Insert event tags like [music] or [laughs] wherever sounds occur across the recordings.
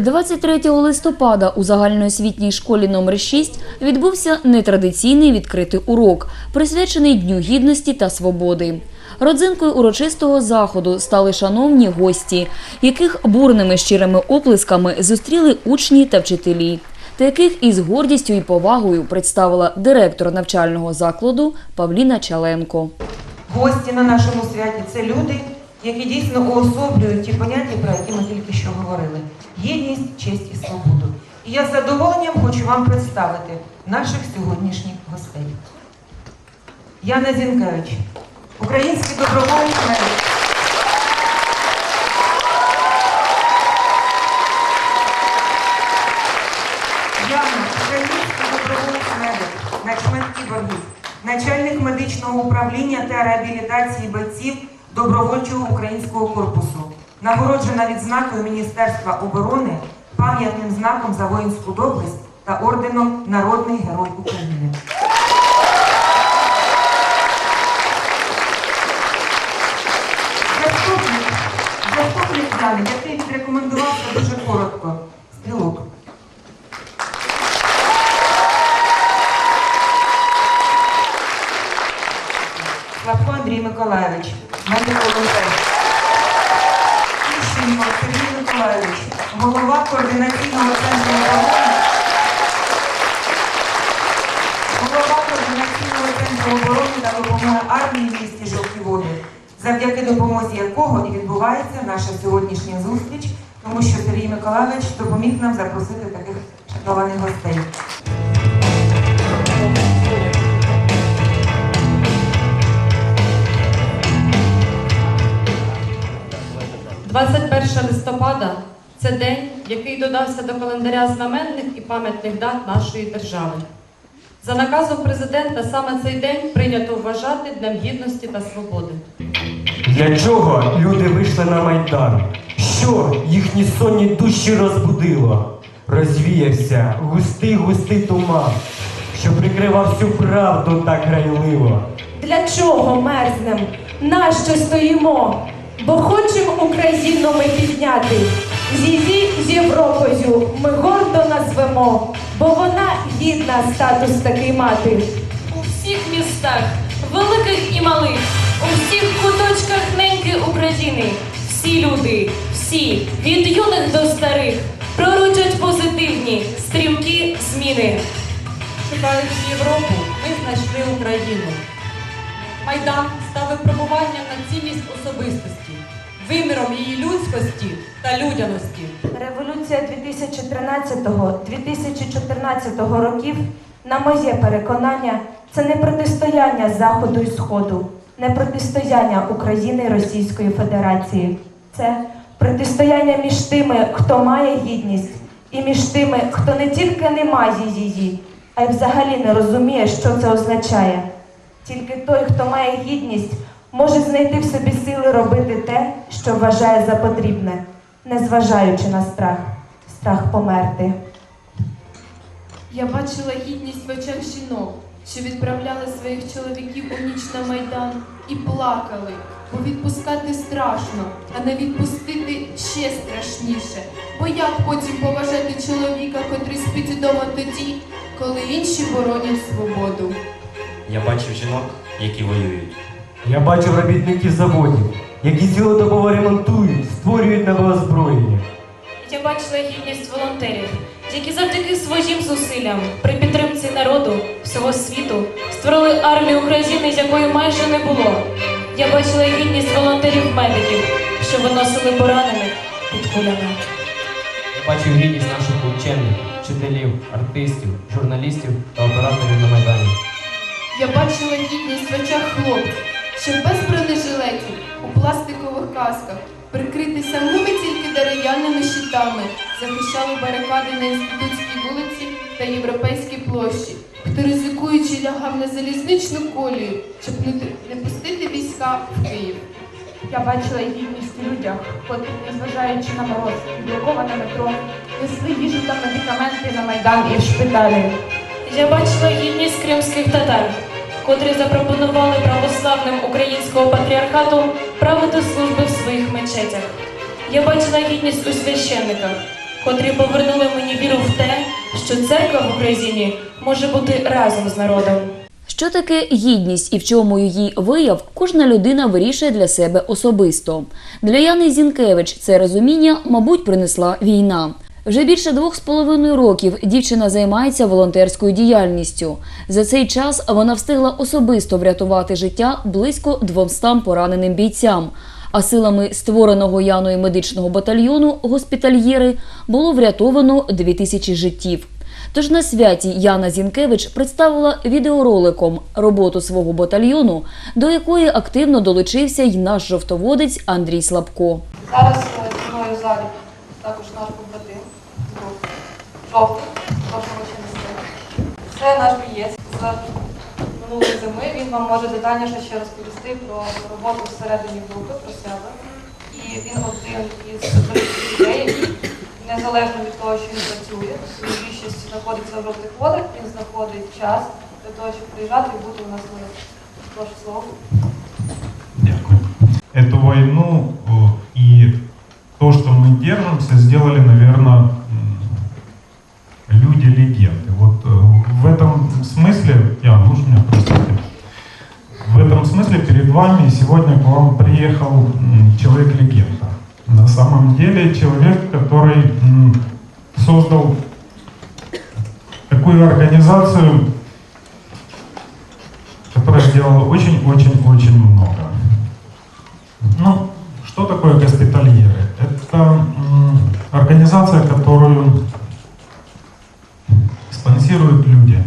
23 листопада у загальноосвітній школі номер 6 відбувся нетрадиційний відкритий урок, присвячений Дню гідності та свободи. Родзинкою урочистого заходу стали шановні гості, яких бурними щирими оплесками зустріли учні та вчителі, та яких із гордістю і повагою представила директор навчального закладу Павліна Чаленко. Гості на нашому святі це люди, які дійсно уособлюють ті поняття, про які ми тільки що говорили: гідність, честь і свободу. І я з задоволенням хочу вам представити наших сьогоднішніх гостей. Яна Зінкевич, український доброволець медик. Яна, український доброволець медик, начмет кіборгів, начальник медичного управління та реабілітації бойців добровольчого українського корпусу, нагороджена відзнакою Міністерства оборони, пам'ятним знаком за воїнську доблесть та орденом Народний Герой України. Заступник, Яни, який відрекомендувався дуже коротко. Стрілок. Славко Андрій Миколаївич, допомозі якого і відбувається наша сьогоднішня зустріч, тому що Сергій Миколаївич допоміг нам запросити таких шанованих гостей. 21 листопада це день, який додався до календаря знаменних і пам'ятних дат нашої держави. За наказом президента саме цей день прийнято вважати Днем гідності та свободи. Для чого люди вийшли на Майдан? Що їхні сонні душі розбудило? Розвіявся густий густий туман, що прикривав всю правду так грайливо. Для чого мерзнем? Нащо стоїмо? Бо хочемо Україну ми підняти. Зізі з Європою ми гордо назвемо, бо вона гідна статус такий мати. У всіх містах, великих і малих, у всіх куточках неньки України, всі люди, всі, від юних до старих, пророчать позитивні, стрімкі зміни. Шукаючи Європу, ми знайшли Україну. Майдан став випробуванням на цінність особистості, виміром її людськості та людяності. Революція 2013-2014 років, на моє переконання, це не протистояння Заходу і Сходу, не протистояння України і Російської Федерації. Це протистояння між тими, хто має гідність, і між тими, хто не тільки не має її, а й взагалі не розуміє, що це означає. Тільки той, хто має гідність, може знайти в собі сили робити те, що вважає за потрібне, незважаючи на страх, страх померти. Я бачила гідність в очах жінок, що відправляли своїх чоловіків у ніч на майдан і плакали, бо відпускати страшно, а не відпустити ще страшніше. Бо як потім поважати чоловіка, котрий спить вдома тоді, коли інші боронять свободу? Я бачив жінок, які воюють. Я бачив робітників заводів, які цілодобово ремонтують, створюють нове озброєння. Я бачила гідність волонтерів, які завдяки своїм зусиллям при підтримці народу всього світу створили армію України, якої майже не було. Я бачила гідність волонтерів-медиків, що виносили поранених під кулями. Я бачив гідність наших учених, вчителів, артистів, журналістів та операторів на Майдані. Я бачила гідність в очах хлопців, що без бронежилетів у пластикових касках, прикриті самими тільки дерев'яними щитами, захищали барикади на інститутській вулиці та європейській площі, хто ризикуючи лягав на залізничну колію, щоб не, пустити війська в Київ. Я бачила гідність людях, котрі, незважаючи на мороз, блоковане метро, несли їжу та медикаменти на майдан і в шпиталі. Я бачила гідність кримських татар, котрі запропонували православним українського патріархату правити служби в своїх мечетях. Я бачила гідність у священниках, котрі повернули мені віру в те, що церква в Україні може бути разом з народом. Що таке гідність і в чому її вияв, кожна людина вирішує для себе особисто. Для Яни Зінкевич це розуміння, мабуть, принесла війна. Вже більше двох з половиною років дівчина займається волонтерською діяльністю. За цей час вона встигла особисто врятувати життя близько 200 пораненим бійцям. А силами створеного Яною медичного батальйону госпітальєри було врятовано 2000 життів. Тож на святі Яна Зінкевич представила відеороликом роботу свого батальйону, до якої активно долучився й наш жовтоводець Андрій Слабко. Зараз е, зі мною в залі також групи. Жовтий, прошу ще нести. Це наш бієць з минулої зими. Він вам може детальніше ще розповісти про роботу всередині групи, про себе. І він один із людей, який незалежно від того, що він працює, він більшість знаходиться в жовтих водах, він знаходить час для того, щоб приїжджати і бути у нас в Прошу слово. Дякую. Эту войну э, и то, что мы держимся, сделали, наверное, люди-легенды. Вот э, в этом смысле, я, ну меня простите, в этом смысле перед вами сегодня к вам приехал человек-легенда. На самом деле человек, который создал такую организацию, которая сделала очень-очень-очень много. Ну, что такое госпитальеры? Это организация, которую спонсируют люди.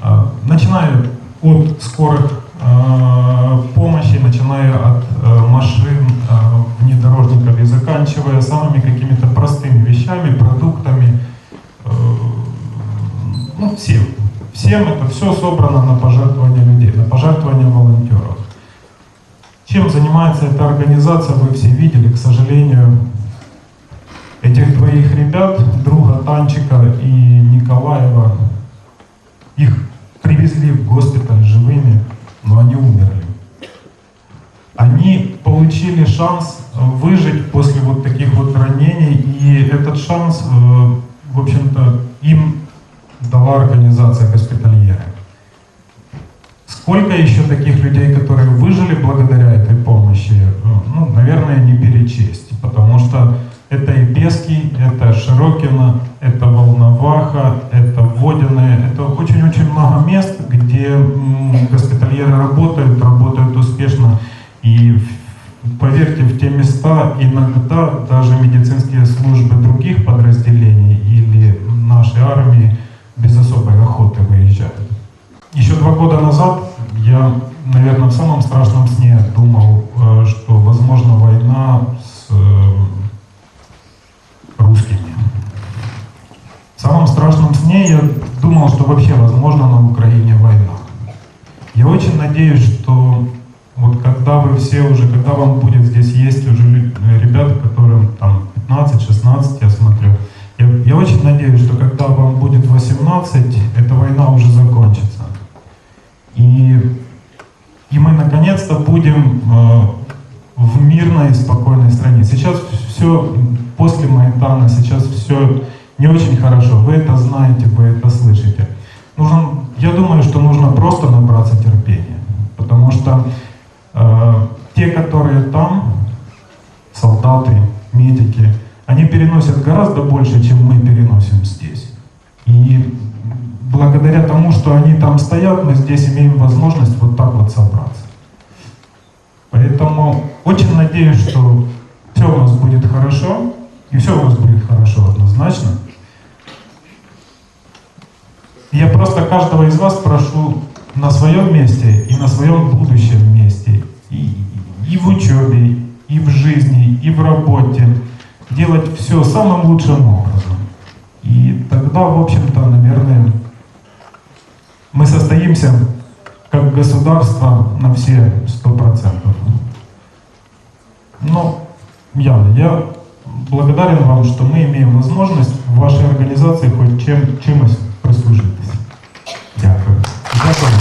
А, Начиная от скорых а, помощи, начиная от а, машин, внедорожников и заканчивая самыми какими-то простыми вещами, продуктами, ну, всем. Всем это все собрано на пожертвования людей, на пожертвования волонтеров. Чем занимается эта организация, вы все видели, к сожалению, этих двоих ребят, друга Танчика и Николаева, их привезли в госпиталь живыми, но они умерли. Они получили шанс выжить после вот таких вот ранений, и этот шанс, э, в общем-то, им дала организация госпитальеры. Сколько еще таких людей, которые выжили благодаря этой помощи, э, ну, наверное, не перечесть, потому что это и Пески, это Широкино, это Волноваха, это Водяное, это очень-очень много мест, где госпитальеры работают, работают успешно. И поверьте, в те места иногда даже медицинские службы других подразделений или нашей армии без особой охоты выезжают. Еще два года назад я, наверное, в самом страшном сне думал, э, что возможно война с э, русскими. В самом сне я думал, что вообще возможно на Украине война. Я очень надеюсь, что вот когда вы все уже, когда вам будет здесь есть уже ребята, которым там 15-16, я смотрю, я, я очень надеюсь, что когда вам будет 18, эта война уже закончится. И, и мы наконец-то будем э, в мирной, спокойной стране. Сейчас все после Майдана, сейчас все не очень хорошо. Вы это знаете, вы это слышите. Нужно, я думаю, что нужно просто набраться терпения. Потому что э, те, которые там, солдаты, медики, они переносят гораздо больше, чем мы переносим здесь. И благодаря тому, что они там стоят, мы здесь имеем возможность вот так вот собраться. Поэтому очень надеюсь, что все у нас будет хорошо, и все у нас будет хорошо однозначно. Я просто каждого из вас прошу на своем месте и на своем будущем месте, и, и в учебе, и в жизни, и в работе, делать все самым лучшим образом. И тогда, в общем-то, наверное, мы состоимся как государство на все сто процентов. Но, Яна, я благодарен вам, что мы имеем возможность в вашей организации хоть чем, чимось прислужитись. Дякую. Дякую.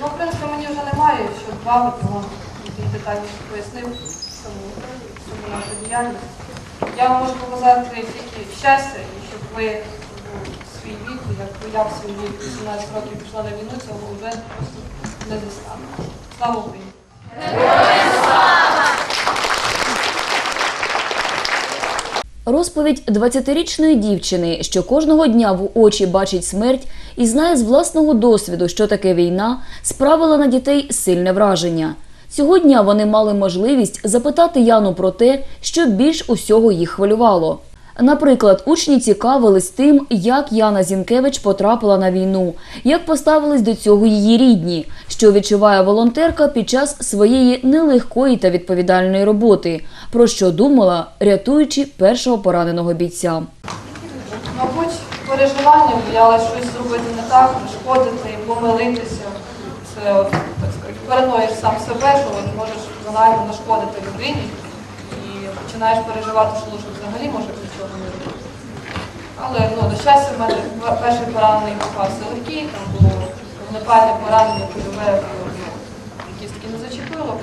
Ну, в принципі, мені вже немає добавити, вам більш детальніше пояснив саму, саму нашу діяльність. Я вам можу показати тільки щастя, і щоб ви свій вік, як я в свій вік 18 років пішла на війну, цього вже просто не застане. Слава Україні! Розповідь 20-річної дівчини, що кожного дня в очі бачить смерть і знає з власного досвіду, що таке війна, справила на дітей сильне враження. Цього дня вони мали можливість запитати Яну про те, що більш усього їх хвилювало. Наприклад, учні цікавились тим, як Яна Зінкевич потрапила на війну, як поставились до цього її рідні, що відчуває волонтерка під час своєї нелегкої та відповідальної роботи, про що думала, рятуючи першого пораненого бійця. Мабуть, переживання, боялась щось зробити не так, нашкодити, помилитися. Це сказати, сам себе, от можеш банально нашкодити людині починаєш переживати, що лише взагалі може нічого не робити. Але ну, до щастя, в мене перший поранений попався легкий, там було вогнепальне поранення, польове, ну, кістки не зачепило.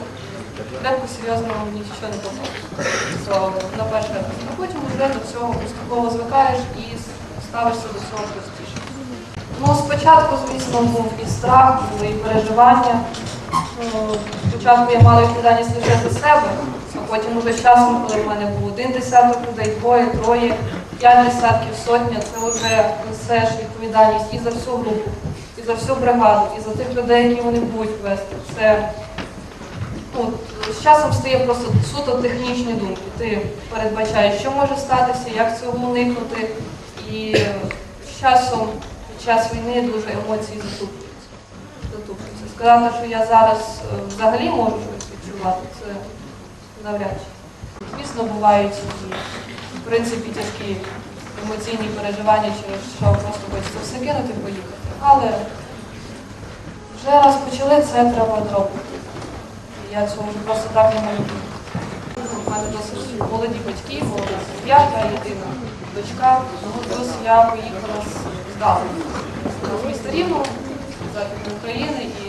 Крепко серйозно нічого не попало. На перший раз. А потім вже до цього поступово звикаєш і ставишся до цього простіше. Ну, спочатку, звісно, був і страх, були і переживання. Спочатку я мала відповідальність лише за себе, а потім уже з часом, коли в мене був один десяток людей, двоє, троє, п'ять десятків, сотня, це вже несеш відповідальність і за всю групу, і за всю бригаду, і за тих людей, які вони будуть вести. Це ну, з часом стає просто суто технічні думки. Ти передбачаєш, що може статися, як цього уникнути. І з часом, під час війни дуже емоції затуплюються. Сказати, що я зараз е, взагалі можу щось відчувати, це навряд чи. Звісно, бувають і, в принципі тяжкі емоційні переживання, через що просто хочеться все кинути поїхати. Але вже раз почали, це треба зробити. Я цього вже просто так не можу. У мене досить молоді батьки, сім'я, я єдина дочка. Плюс я поїхала з Галини, з міста Західної України. І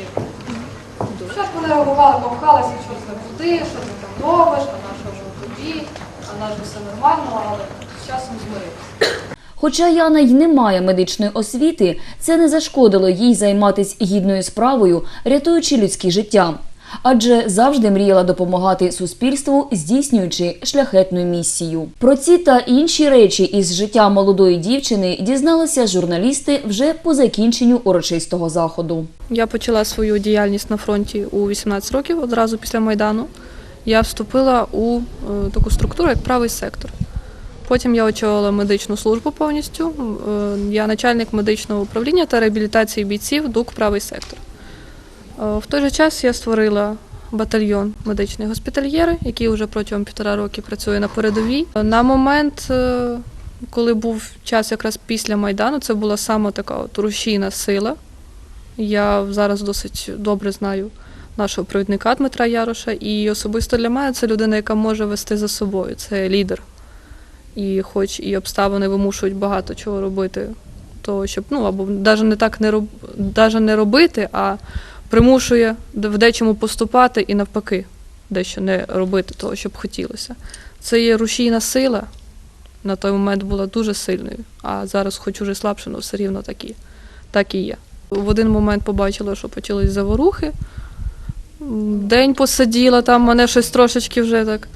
спочатку не реагували, попхалися, що це куди, що ти там робиш, а на що ж тобі, а на ж все нормально, але з часом змирився. Хоча Яна й не має медичної освіти, це не зашкодило їй займатися гідною справою, рятуючи людські життя. Адже завжди мріяла допомагати суспільству, здійснюючи шляхетну місію. Про ці та інші речі із життя молодої дівчини дізналися журналісти вже по закінченню урочистого заходу. Я почала свою діяльність на фронті у 18 років, одразу після Майдану. Я вступила у е, таку структуру, як правий сектор. Потім я очолила медичну службу повністю. Е, Я начальник медичного управління та реабілітації бійців ДУК правий сектор. Е, В той же час я створила батальйон медичної госпітальєри, який вже протягом півтора роки працює на передовій. На момент, е, коли був час якраз після Майдану, це була саме така от рушійна сила. Я зараз досить добре знаю нашого провідника Дмитра Яроша, і особисто для мене це людина, яка може вести за собою. Це лідер. І хоч і обставини вимушують багато чого робити, то щоб ну або навіть не так не роб, даже не робити, а примушує в дечому поступати і навпаки, дещо не робити того, що б хотілося. Це є рушійна сила. На той момент була дуже сильною, а зараз, хоч уже слабше, але все рівно так і, так і є. В один момент побачила, що почались заворухи. День посиділа, там мене щось трошечки вже так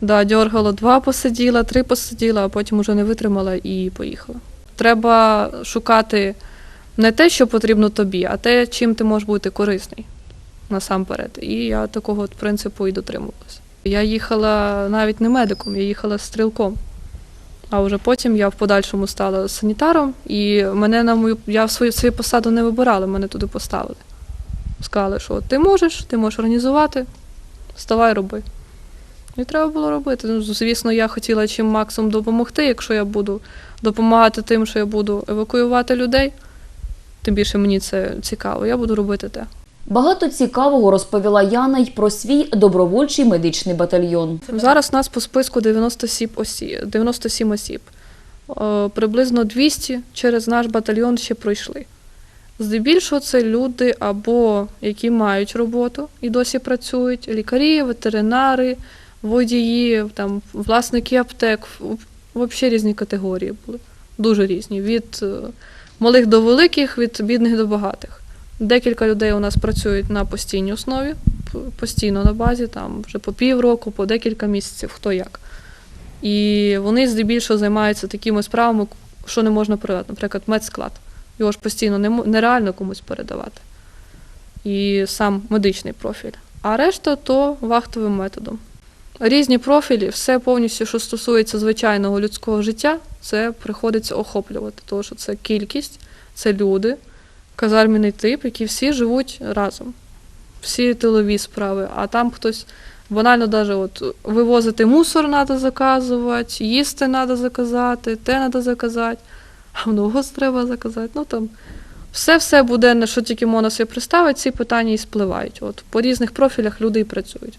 да, дьоргало. Два посиділа, три посиділа, а потім уже не витримала і поїхала. Треба шукати не те, що потрібно тобі, а те, чим ти можеш бути корисний насамперед. І я такого от принципу і дотримувалася. Я їхала навіть не медиком, я їхала стрілком. А вже потім я в подальшому стала санітаром, і мене на мою я свою свою посаду не вибирала, мене туди поставили. Сказали, що ти можеш, ти можеш організувати, вставай, роби. І треба було робити. Ну, звісно, я хотіла чим максимум допомогти, якщо я буду допомагати тим, що я буду евакуювати людей. Тим більше мені це цікаво, я буду робити те. Багато цікавого розповіла Яна й про свій добровольчий медичний батальйон. Зараз нас по списку 97 осіб. 97 осіб. Е, Приблизно 200 через наш батальйон ще пройшли. Здебільшого це люди або які мають роботу і досі працюють, лікарі, ветеринари, водії, там, власники аптек, взагалі різні категорії були. Дуже різні. Від е, малих до великих, від бідних до багатих. Декілька людей у нас працюють на постійній основі, постійно на базі, там вже по півроку, по декілька місяців, хто як. І вони здебільшого займаються такими справами, що не можна передати. Наприклад, медсклад. Його ж постійно нереально комусь передавати. І сам медичний профіль. А решта то вахтовим методом. Різні профілі, все повністю, що стосується звичайного людського життя, це приходиться охоплювати, тому що це кількість, це люди, казарміний тип, які всі живуть разом. Всі тилові справи, а там хтось банально даже от вивозити мусор треба заказувати, їсти треба заказати, те треба заказати, а много треба заказати. Ну там все-все буде, на що тільки можна собі представити, ці питання і спливають. От по різних профілях люди і працюють.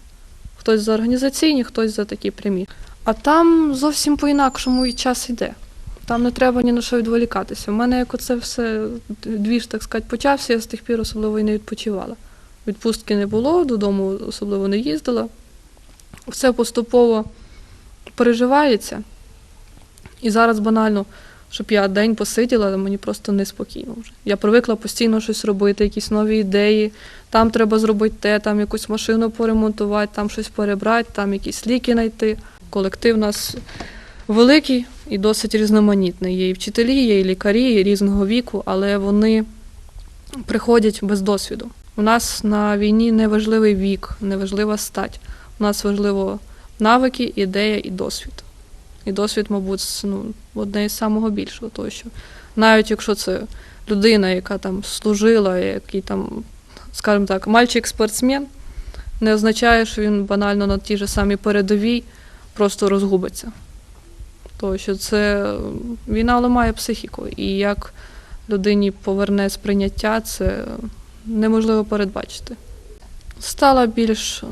Хтось за організаційні, хтось за такі прямі. А там зовсім по-інакшому і час йде. Там не треба ні на що відволікатися. У мене як оце все двіж, так сказати, почався, я з тих пір особливо і не відпочивала. Відпустки не було, додому особливо не їздила. Все поступово переживається. І зараз банально, щоб я день посиділа, мені просто неспокійно вже. Я привикла постійно щось робити, якісь нові ідеї. Там треба зробити те, там якусь машину поремонтувати, там щось перебрати, там якісь ліки знайти. Колектив у нас великий і досить різноманітний. Є і вчителі, є і лікарі, і різного віку, але вони приходять без досвіду. У нас на війні не важливий вік, не важлива стать. У нас важливо навики, ідея і досвід. І досвід, мабуть, ну, одне із самого більшого, тому що навіть якщо це людина, яка там служила, який там, скажімо так, мальчик-спортсмен, не означає, що він банально на тій же самій передовій просто розгубиться. Тому що це війна ламає психіку, і як людині поверне сприйняття, це неможливо передбачити. Стала більш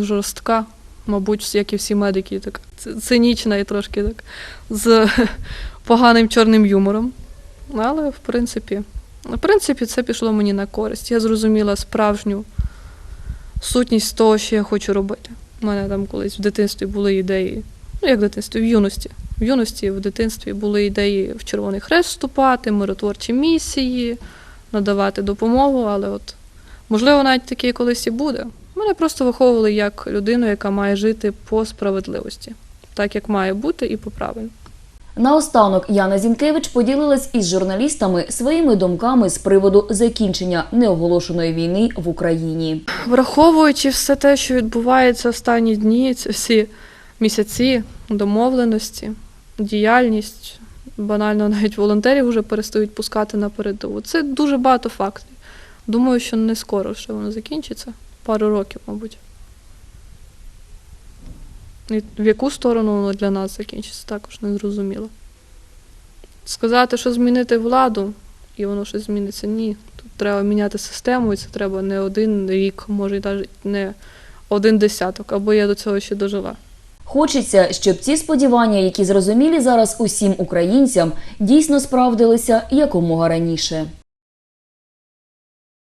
жорстка, мабуть, як і всі медики, так цинічна і трошки так з [laughs] поганим чорним юмором. Але в принципі, в принципі, це пішло мені на користь. Я зрозуміла справжню сутність того, що я хочу робити. У мене там колись в дитинстві були ідеї, ну як в дитинстві, в юності. В юності, в дитинстві були ідеї в Червоний Хрест вступати, миротворчі місії, надавати допомогу, але от можливо навіть таке колись і буде. Мене просто виховували як людину, яка має жити по справедливості, так як має бути і по правилу. Наостанок Яна Зінкевич поділилась із журналістами своїми думками з приводу закінчення неоголошеної війни в Україні. Враховуючи все те, що відбувається останні дні, ці всі місяці, домовленості, діяльність, банально навіть волонтерів вже перестають пускати на передову. Це дуже багато факторів. Думаю, що не скоро ще воно закінчиться. Пару років, мабуть. І в яку сторону воно для нас закінчиться, також не зрозуміло. Сказати, що змінити владу, і воно щось зміниться, ні. Тут треба міняти систему, і це треба не один рік, може, навіть не один десяток, або я до цього ще дожила. Хочеться, щоб ці сподівання, які зрозумілі зараз усім українцям, дійсно справдилися якомога раніше.